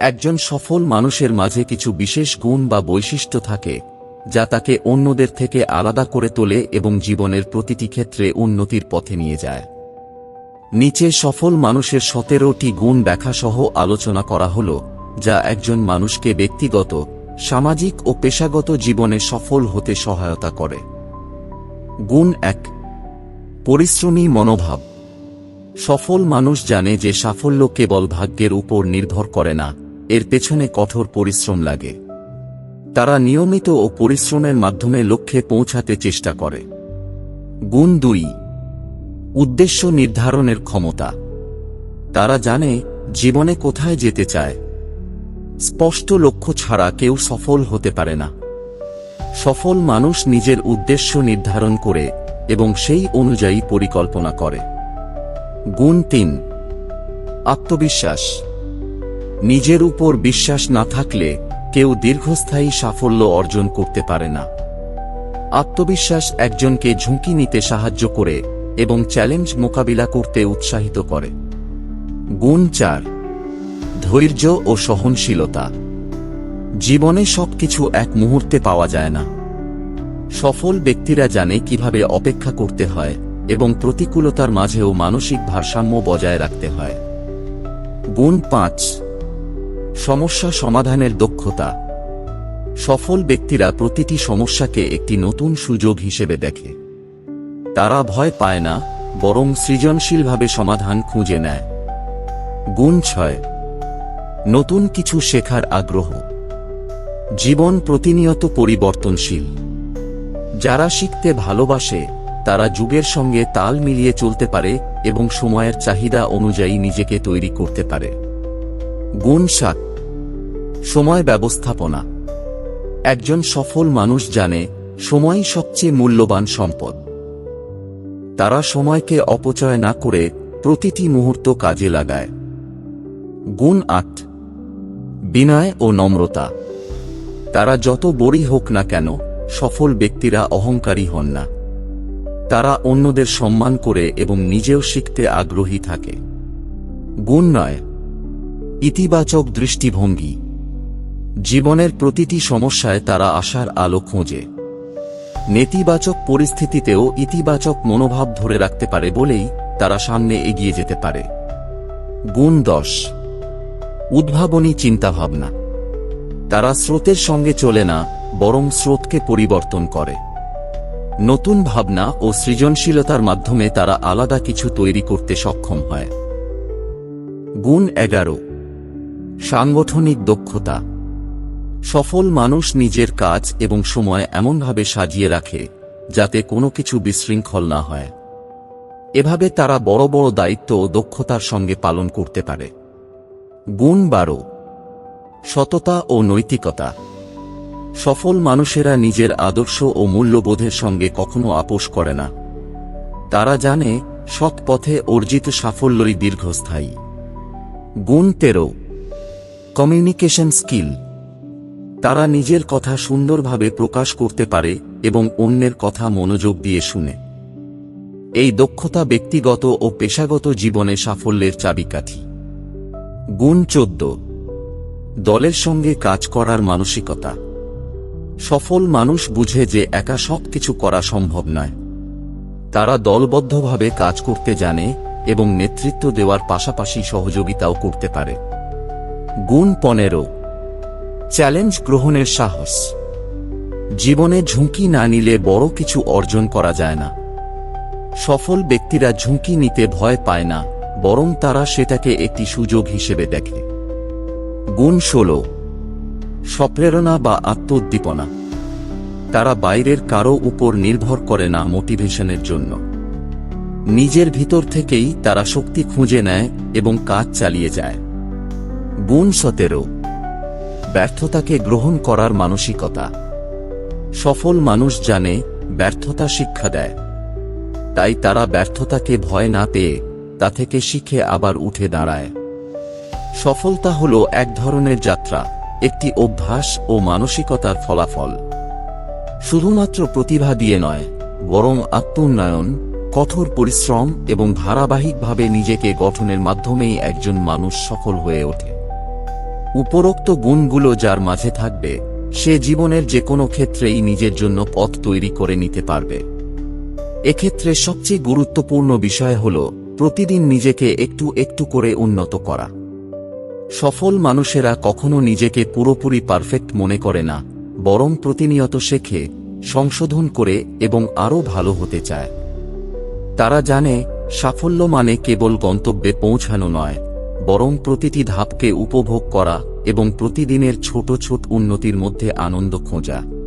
একজন সফল মানুষের মাঝে কিছু বিশেষ গুণ বা বৈশিষ্ট্য থাকে, যা তাকে অন্যদের থেকে আলাদা করে তোলে এবং জীবনের প্রতিটি ক্ষেত্রে উন্নতির পথে নিয়ে যায়। নিচে সফল মানুষের সতেরোটি গুণ ব্যাখ্যাসহ আলোচনা করা হল, যা একজন মানুষকে ব্যক্তিগত, সামাজিক ও পেশাগত জীবনে সফল হতে সহায়তা করে। গুণ এক, পরিশ্রমী মনোভাব। সফল মানুষ জানে যে সাফল্য কেবল ভাগ্যের উপর নির্ভর করে না এর পেছনে কঠোর পরিশ্রম লাগে। তারা নিয়মিত ও পরিশ্রমের মাধ্যমে লক্ষ্যে পৌঁছাতে চেষ্টা করে। গুণ দুই। উদ্দেশ্য নির্ধারণের ক্ষমতা। তারা জানে, জীবনে কোথায় যেতে চায়। স্পষ্ট লক্ষ্য ছাড়া কেউ সফল হতে পারে না। সফল মানুষ নিজের উদ্দেশ্য নির্ধারণ করে এবং সেই অনুযায়ী পরিকল্পনা করে। গুণ তিন। আত্মবিশ্বাস। নিজের উপর বিশ্বাস না থাকলে কেউ দীর্ঘস্থায়ী সাফল্য অর্জন করতে পারে না। আত্মবিশ্বাস একজনকে ঝুঁকি নিতে সাহায্য করে এবং চ্যালেঞ্জ মোকাবিলা করতে উৎসাহিত করে। গুণ চার, ধৈর্য ও সহনশীলতা। জীবনে সবকিছু এক মুহূর্তে পাওয়া যায় না। সফল ব্যক্তিরা জানে কীভাবে অপেক্ষা করতে হয় এবং প্রতিকূলতার মাঝেও মানসিক ভারসাম্য বজায় রাখতে হয়। গুণ পাঁচ সমস্যা সমাধানের দক্ষতা। সফল ব্যক্তিরা প্রতিটি সমস্যাকে একটি নতুন সুযোগ হিসেবে দেখে। তারা ভয় পায় না, বরং সৃজনশীলভাবে সমাধান খুঁজে নেয়। গুণ ছয়, নতুন কিছু শেখার আগ্রহ। জীবন প্রতিনিয়ত পরিবর্তনশীল। যারা শিখতে ভালোবাসে, তারা যুগের সঙ্গে তাল মিলিয়ে চলতে পারে এবং সময়ের চাহিদা অনুযায়ী নিজেকে তৈরি করতে পারে। গুণ সাত। সময় ব্যবস্থাপনা। একজন সফল মানুষ জানে, সময়ই সবচেয়ে মূল্যবান সম্পদ। তারা সময়কে অপচয় না করে প্রতিটি মুহূর্ত কাজে লাগায়। গুণ আট। বিনয় ও নম্রতা। তারা যত বড়ই হোক না কেন, সফল ব্যক্তিরা অহংকারী হন না। তারা অন্যদের সম্মান করে এবং নিজেও শিখতে আগ্রহী থাকে। গুণ নয়। ইতিবাচক দৃষ্টিভঙ্গি। জীবনের প্রতিটি সমস্যায় তারা আশার আলো খোঁজে। নেতিবাচক পরিস্থিতিতেও ইতিবাচক মনোভাব ধরে রাখতে পারে বলেই তারা সামনে এগিয়ে যেতে পারে। গুণ দশ। উদ্ভাবনী চিন্তাভাবনা। তারা স্রোতের সঙ্গে চলে না, বরং স্রোতকে পরিবর্তন করে। নতুন ভাবনা ও সৃজনশীলতার মাধ্যমে তারা আলাদা কিছু তৈরি করতে সক্ষম হয়। গুণ এগারো। সাংগঠনিক দক্ষতা। সফল মানুষ নিজের কাজ এবং সময় এমনভাবে সাজিয়ে রাখে, যাতে কোনো কিছু বিশৃঙ্খল না হয়। এভাবে তারা বড় বড় দায়িত্ব ও দক্ষতার সঙ্গে পালন করতে পারে। গুণ বারো সততা ও নৈতিকতা। সফল মানুষেরা নিজের আদর্শ ও মূল্যবোধের সঙ্গে কখনো আপোষ করে না। তারা জানে, সৎ পথে অর্জিত সাফল্যই দীর্ঘস্থায়ী। গুণ তেরো। Communication skill. তারা নিজের কথা সুন্দরভাবে প্রকাশ করতে পারে এবং অন্যের কথা মনোযোগ দিয়ে শুনে। এই দক্ষতা ব্যক্তিগত ও পেশাগত জীবনে সাফল্যের চাবিকাঠি। গুণ চোদ্দ। দলের সঙ্গে কাজ করার মানসিকতা। সফল মানুষ বুঝে যে একা সব কিছু করা সম্ভব নয়। তারা দলবদ্ধভাবে কাজ করতে জানে এবং নেতৃত্ব দেওয়ার পাশাপাশি সহযোগিতাও করতে পারে। গুণ পনেরো। চ্যালেঞ্জ গ্রহণের সাহস। জীবনে ঝুঁকি না নিলে বড় কিছু অর্জন করা যায় না। সফল ব্যক্তিরা ঝুঁকি নিতে ভয় পায় না, বরং তারা সেটাকে একটি সুযোগ হিসেবে দেখে। গুণ ষোলো। স্বপ্রেরণা বা আত্মোদ্দীপনা। তারা বাইরের কারও উপর নির্ভর করে না মোটিভেশনের জন্য। নিজের ভিতর থেকেই তারা শক্তি খুঁজে নেয় এবং কাজ চালিয়ে যায়। গুণ সতেরো। ব্যর্থতাকে গ্রহণ করার মানসিকতা। সফল মানুষ জানে, ব্যর্থতা শিক্ষা দেয়। তাই তারা ব্যর্থতাকে ভয় না পেয়ে, তা থেকে শিখে আবার উঠে দাঁড়ায়। সফলতা হল এক ধরনের যাত্রা, একটি অভ্যাস ও মানসিকতার ফলাফল। শুধুমাত্র প্রতিভা দিয়ে নয়, বরং আত্মোন্নয়ন, কঠোর পরিশ্রম এবং ধারাবাহিকভাবে নিজেকে গঠনের মাধ্যমেই একজন মানুষ সফল হয়ে ওঠে। উপরোক্ত গুণগুলো যার মাঝে থাকবে, সে জীবনের যে কোনো ক্ষেত্রেই নিজের জন্য পথ তৈরি করে নিতে পারবে। এক্ষেত্রে সবচেয়ে গুরুত্বপূর্ণ বিষয় হল, প্রতিদিন নিজেকে একটু একটু করে উন্নত করা। সফল মানুষেরা কখনো নিজেকে পুরোপুরি পারফেক্ট মনে করে না, বরং প্রতিনিয়ত শেখে, সংশোধন করে এবং আরও ভালো হতে চায়। তারা জানে, সাফল্য মানে কেবল গন্তব্যে পৌঁছানো নয় বরং প্রতিটি ধাপকে উপভোগ করা এবং প্রতিদিনের ছোট ছোট উন্নতির মধ্যে আনন্দ খোঁজা।